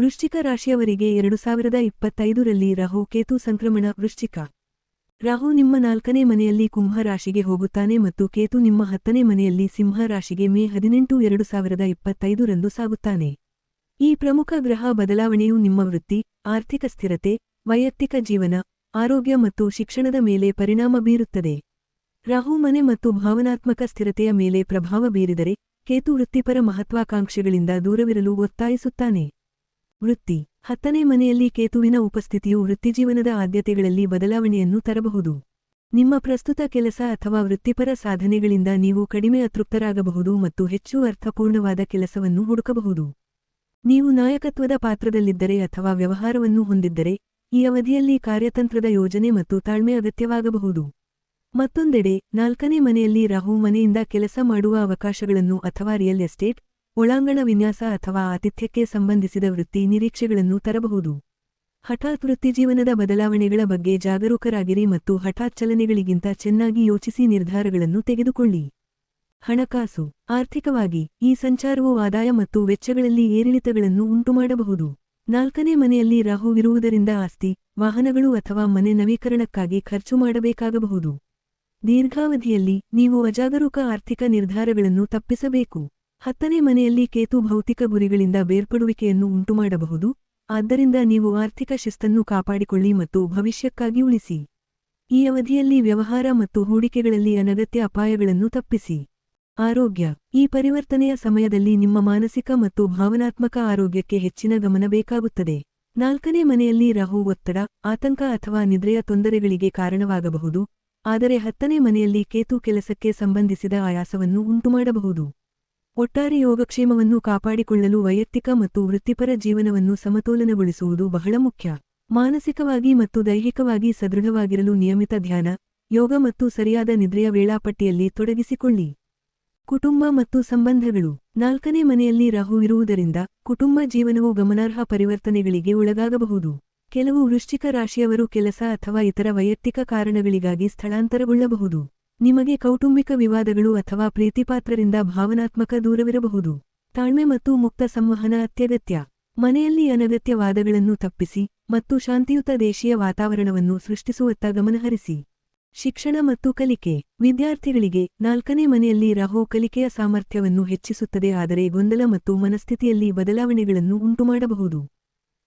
ವೃಶ್ಚಿಕ ರಾಶಿಯವರಿಗೆ ಎರಡು ಸಾವಿರದ ಇಪ್ಪತ್ತೈದರಲ್ಲಿ ರಾಹು ಕೇತು ಸಂಕ್ರಮಣ, ವೃಶ್ಚಿಕ. ರಾಹು ನಿಮ್ಮ ನಾಲ್ಕನೇ ಮನೆಯಲ್ಲಿ ಕುಂಭ ರಾಶಿಗೆ ಹೋಗುತ್ತಾನೆ ಮತ್ತು ಕೇತು ನಿಮ್ಮ ಹತ್ತನೇ ಮನೆಯಲ್ಲಿ ಸಿಂಹ ರಾಶಿಗೆ ಮೇ ಹದಿನೆಂಟು, ಎರಡು ಸಾವಿರದ ಇಪ್ಪತ್ತೈದರಂದು ಸಾಗುತ್ತಾನೆ. ಈ ಪ್ರಮುಖ ಗ್ರಹ ಬದಲಾವಣೆಯು ನಿಮ್ಮ ವೃತ್ತಿ, ಆರ್ಥಿಕ ಸ್ಥಿರತೆ, ವೈಯಕ್ತಿಕ ಜೀವನ, ಆರೋಗ್ಯ ಮತ್ತು ಶಿಕ್ಷಣದ ಮೇಲೆ ಪರಿಣಾಮ ಬೀರುತ್ತದೆ. ರಾಹು ಮನೆ ಮತ್ತು ಭಾವನಾತ್ಮಕ ಸ್ಥಿರತೆಯ ಮೇಲೆ ಪ್ರಭಾವ ಬೀರಿದರೆ, ಕೇತು ವೃತ್ತಿಪರ ಮಹತ್ವಾಕಾಂಕ್ಷೆಗಳಿಂದ ದೂರವಿರಲು ಒತ್ತಾಯಿಸುತ್ತಾನೆ. ವೃತ್ತಿ. ಹತ್ತನೇ ಮನೆಯಲ್ಲಿ ಕೇತುವಿನ ಉಪಸ್ಥಿತಿಯು ವೃತ್ತಿಜೀವನದ ಆದ್ಯತೆಗಳಲ್ಲಿ ಬದಲಾವಣೆಯನ್ನು ತರಬಹುದು. ನಿಮ್ಮ ಪ್ರಸ್ತುತ ಕೆಲಸ ಅಥವಾ ವೃತ್ತಿಪರ ಸಾಧನೆಗಳಿಂದ ನೀವು ಕಡಿಮೆ ಅತೃಪ್ತರಾಗಬಹುದು ಮತ್ತು ಹೆಚ್ಚು ಅರ್ಥಪೂರ್ಣವಾದ ಕೆಲಸವನ್ನು ಹುಡುಕಬಹುದು. ನೀವು ನಾಯಕತ್ವದ ಪಾತ್ರದಲ್ಲಿದ್ದರೆ ಅಥವಾ ವ್ಯವಹಾರವನ್ನು ಹೊಂದಿದ್ದರೆ, ಈ ಅವಧಿಯಲ್ಲಿ ಕಾರ್ಯತಂತ್ರದ ಯೋಜನೆ ಮತ್ತು ತಾಳ್ಮೆ ಅಗತ್ಯವಾಗಬಹುದು. ಮತ್ತೊಂದೆಡೆ, ನಾಲ್ಕನೇ ಮನೆಯಲ್ಲಿ ರಾಹು ಮನೆಯಿಂದ ಕೆಲಸ ಮಾಡುವ ಅವಕಾಶಗಳನ್ನು ಅಥವಾ ರಿಯಲ್ ಎಸ್ಟೇಟ್ ಒಳಾಂಗಣ ವಿನ್ಯಾಸ ಅಥವಾ ಆತಿಥ್ಯಕ್ಕೆ ಸಂಬಂಧಿಸಿದ ವೃತ್ತಿ ನಿರೀಕ್ಷೆಗಳನ್ನು ತರಬಹುದು. ಹಠಾತ್ ವೃತ್ತಿಜೀವನದ ಬದಲಾವಣೆಗಳ ಬಗ್ಗೆ ಜಾಗರೂಕರಾಗಿರಿ ಮತ್ತು ಹಠಾತ್ ಚಲನೆಗಳಿಗಿಂತ ಚೆನ್ನಾಗಿ ಯೋಚಿಸಿ ನಿರ್ಧಾರಗಳನ್ನು ತೆಗೆದುಕೊಳ್ಳಿ. ಹಣಕಾಸು. ಆರ್ಥಿಕವಾಗಿ, ಈ ಸಂಚಾರವು ಆದಾಯ ಮತ್ತು ವೆಚ್ಚಗಳಲ್ಲಿ ಏರಿಳಿತಗಳನ್ನು ಉಂಟುಮಾಡಬಹುದು. ನಾಲ್ಕನೇ ಮನೆಯಲ್ಲಿ ರಾಹುವಿರುವುದರಿಂದ ಆಸ್ತಿ, ವಾಹನಗಳು ಅಥವಾ ಮನೆ ನವೀಕರಣಕ್ಕಾಗಿ ಖರ್ಚು ಮಾಡಬೇಕಾಗಬಹುದು. ದೀರ್ಘಾವಧಿಯಲ್ಲಿ, ನೀವು ಅಜಾಗರೂಕ ಆರ್ಥಿಕ ನಿರ್ಧಾರಗಳನ್ನು ತಪ್ಪಿಸಬೇಕು. ಹತ್ತನೇ ಮನೆಯಲ್ಲಿ ಕೇತು ಭೌತಿಕ ಗುರಿಗಳಿಂದ ಬೇರ್ಪಡುವಿಕೆಯನ್ನು ಉಂಟುಮಾಡಬಹುದು, ಆದ್ದರಿಂದ ನೀವು ಆರ್ಥಿಕ ಶಿಸ್ತನ್ನು ಕಾಪಾಡಿಕೊಳ್ಳಿ ಮತ್ತು ಭವಿಷ್ಯಕ್ಕಾಗಿ ಉಳಿಸಿ. ಈ ಅವಧಿಯಲ್ಲಿ ವ್ಯವಹಾರ ಮತ್ತು ಹೂಡಿಕೆಗಳಲ್ಲಿ ಅನಗತ್ಯ ಅಪಾಯಗಳನ್ನು ತಪ್ಪಿಸಿ. ಆರೋಗ್ಯ. ಈ ಪರಿವರ್ತನೆಯ ಸಮಯದಲ್ಲಿ ನಿಮ್ಮ ಮಾನಸಿಕ ಮತ್ತು ಭಾವನಾತ್ಮಕ ಆರೋಗ್ಯಕ್ಕೆ ಹೆಚ್ಚಿನ ಗಮನ ಬೇಕಾಗುತ್ತದೆ. ನಾಲ್ಕನೇ ಮನೆಯಲ್ಲಿ ರಾಹು, ಒತ್ತಡ, ಆತಂಕ ಅಥವಾ ನಿದ್ರೆಯ ತೊಂದರೆಗಳಿಗೆ ಕಾರಣವಾಗಬಹುದು, ಆದರೆ ಹತ್ತನೇ ಮನೆಯಲ್ಲಿ ಕೇತು ಕೆಲಸಕ್ಕೆ ಸಂಬಂಧಿಸಿದ ಆಯಾಸವನ್ನು ಉಂಟುಮಾಡಬಹುದು. ಒಟ್ಟಾರೆ ಯೋಗಕ್ಷೇಮವನ್ನು ಕಾಪಾಡಿಕೊಳ್ಳಲು ವೈಯಕ್ತಿಕ ಮತ್ತು ವೃತ್ತಿಪರ ಜೀವನವನ್ನು ಸಮತೋಲನಗೊಳಿಸುವುದು ಬಹಳ ಮುಖ್ಯ. ಮಾನಸಿಕವಾಗಿ ಮತ್ತು ದೈಹಿಕವಾಗಿ ಸದೃಢವಾಗಿರಲು ನಿಯಮಿತ ಧ್ಯಾನ, ಯೋಗ ಮತ್ತು ಸರಿಯಾದ ನಿದ್ರೆಯ ವೇಳಾಪಟ್ಟಿಯಲ್ಲಿ ತೊಡಗಿಸಿಕೊಳ್ಳಿ. ಕುಟುಂಬ ಮತ್ತು ಸಂಬಂಧಗಳು. ನಾಲ್ಕನೇ ಮನೆಯಲ್ಲಿ ರಾಹು ಇರುವುದರಿಂದ ಕುಟುಂಬ ಜೀವನವು ಗಮನಾರ್ಹ ಪರಿವರ್ತನೆಗಳಿಗೆ ಒಳಗಾಗಬಹುದು. ಕೆಲವು ವೃಶ್ಚಿಕ ರಾಶಿಯವರು ಕೆಲಸ ಅಥವಾ ಇತರ ವೈಯಕ್ತಿಕ ಕಾರಣಗಳಿಗಾಗಿ ಸ್ಥಳಾಂತರಗೊಳ್ಳಬಹುದು. ನಿಮಗೆ ಕೌಟುಂಬಿಕ ವಿವಾದಗಳು ಅಥವಾ ಪ್ರೀತಿಪಾತ್ರರಿಂದ ಭಾವನಾತ್ಮಕ ದೂರವಿರಬಹುದು. ತಾಳ್ಮೆ ಮತ್ತು ಮುಕ್ತ ಸಂವಹನ ಅತ್ಯಗತ್ಯ. ಮನೆಯಲ್ಲಿ ಅನಗತ್ಯ ವಾದಗಳನ್ನು ತಪ್ಪಿಸಿ ಮತ್ತು ಶಾಂತಿಯುತ ದೇಶೀಯ ವಾತಾವರಣವನ್ನು ಸೃಷ್ಟಿಸುವತ್ತ ಗಮನಹರಿಸಿ. ಶಿಕ್ಷಣ ಮತ್ತು ಕಲಿಕೆ. ವಿದ್ಯಾರ್ಥಿಗಳಿಗೆ ನಾಲ್ಕನೇ ಮನೆಯಲ್ಲಿ ರಹೋ ಕಲಿಕೆಯ ಸಾಮರ್ಥ್ಯವನ್ನು ಹೆಚ್ಚಿಸುತ್ತದೆ ಆದರೆ ಗೊಂದಲ ಮತ್ತು ಮನಸ್ಥಿತಿಯಲ್ಲಿ ಬದಲಾವಣೆಗಳನ್ನು ಉಂಟುಮಾಡಬಹುದು.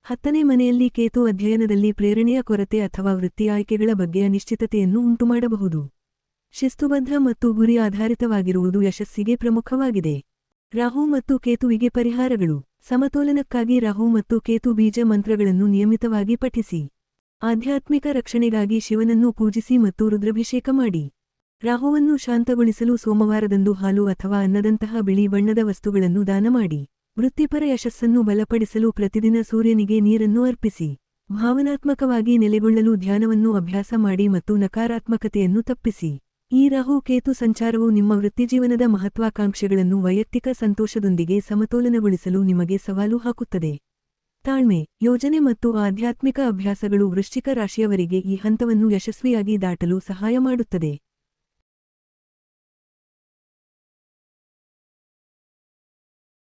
ಹತ್ತನೇ ಮನೆಯಲ್ಲಿ ಕೇತು ಅಧ್ಯಯನದಲ್ಲಿ ಪ್ರೇರಣೆಯ ಕೊರತೆ ಅಥವಾ ವೃತ್ತಿ ಆಯ್ಕೆಗಳ ಬಗ್ಗೆ ಅನಿಶ್ಚಿತತೆಯನ್ನು ಉಂಟುಮಾಡಬಹುದು. ಶಿಸ್ತುಬದ್ಧ ಮತ್ತು ಗುರಿ ಆಧಾರಿತವಾಗಿರುವುದು ಯಶಸ್ಸಿಗೆ ಪ್ರಮುಖವಾಗಿದೆ. ರಾಹು ಮತ್ತು ಕೇತುವಿಗೆ ಪರಿಹಾರಗಳು. ಸಮತೋಲನಕ್ಕಾಗಿ ರಾಹು ಮತ್ತು ಕೇತು ಬೀಜ ಮಂತ್ರಗಳನ್ನು ನಿಯಮಿತವಾಗಿ ಪಠಿಸಿ. ಆಧ್ಯಾತ್ಮಿಕ ರಕ್ಷಣೆಗಾಗಿ ಶಿವನನ್ನು ಪೂಜಿಸಿ ಮತ್ತು ರುದ್ರಾಭಿಷೇಕ ಮಾಡಿ. ರಾಹುವನ್ನು ಶಾಂತಗೊಳಿಸಲು ಸೋಮವಾರದಂದು ಹಾಲು ಅಥವಾ ಅನ್ನದಂತಹ ಬಿಳಿ ಬಣ್ಣದ ವಸ್ತುಗಳನ್ನು ದಾನ ಮಾಡಿ. ವೃತ್ತಿಪರ ಯಶಸ್ಸನ್ನು ಬಲಪಡಿಸಲು ಪ್ರತಿದಿನ ಸೂರ್ಯನಿಗೆ ನೀರನ್ನು ಅರ್ಪಿಸಿ. ಭಾವನಾತ್ಮಕವಾಗಿ ನೆಲೆಗೊಳ್ಳಲು ಧ್ಯಾನವನ್ನು ಅಭ್ಯಾಸ ಮಾಡಿ ಮತ್ತು ನಕಾರಾತ್ಮಕತೆಯನ್ನು ತಪ್ಪಿಸಿ. ಈ ರಾಹು ಕೇತು ಸಂಚಾರವು ನಿಮ್ಮ ವೃತ್ತಿಜೀವನದ ಮಹತ್ವಾಕಾಂಕ್ಷೆಗಳನ್ನು ವೈಯಕ್ತಿಕ ಸಂತೋಷದೊಂದಿಗೆ ಸಮತೋಲನಗೊಳಿಸಲು ನಿಮಗೆ ಸವಾಲು ಹಾಕುತ್ತದೆ. ತಾಳ್ಮೆ, ಯೋಜನೆ ಮತ್ತು ಆಧ್ಯಾತ್ಮಿಕ ಅಭ್ಯಾಸಗಳು ವೃಶ್ಚಿಕ ರಾಶಿಯವರಿಗೆ ಈ ಹಂತವನ್ನು ಯಶಸ್ವಿಯಾಗಿ ದಾಟಲು ಸಹಾಯ ಮಾಡುತ್ತದೆ.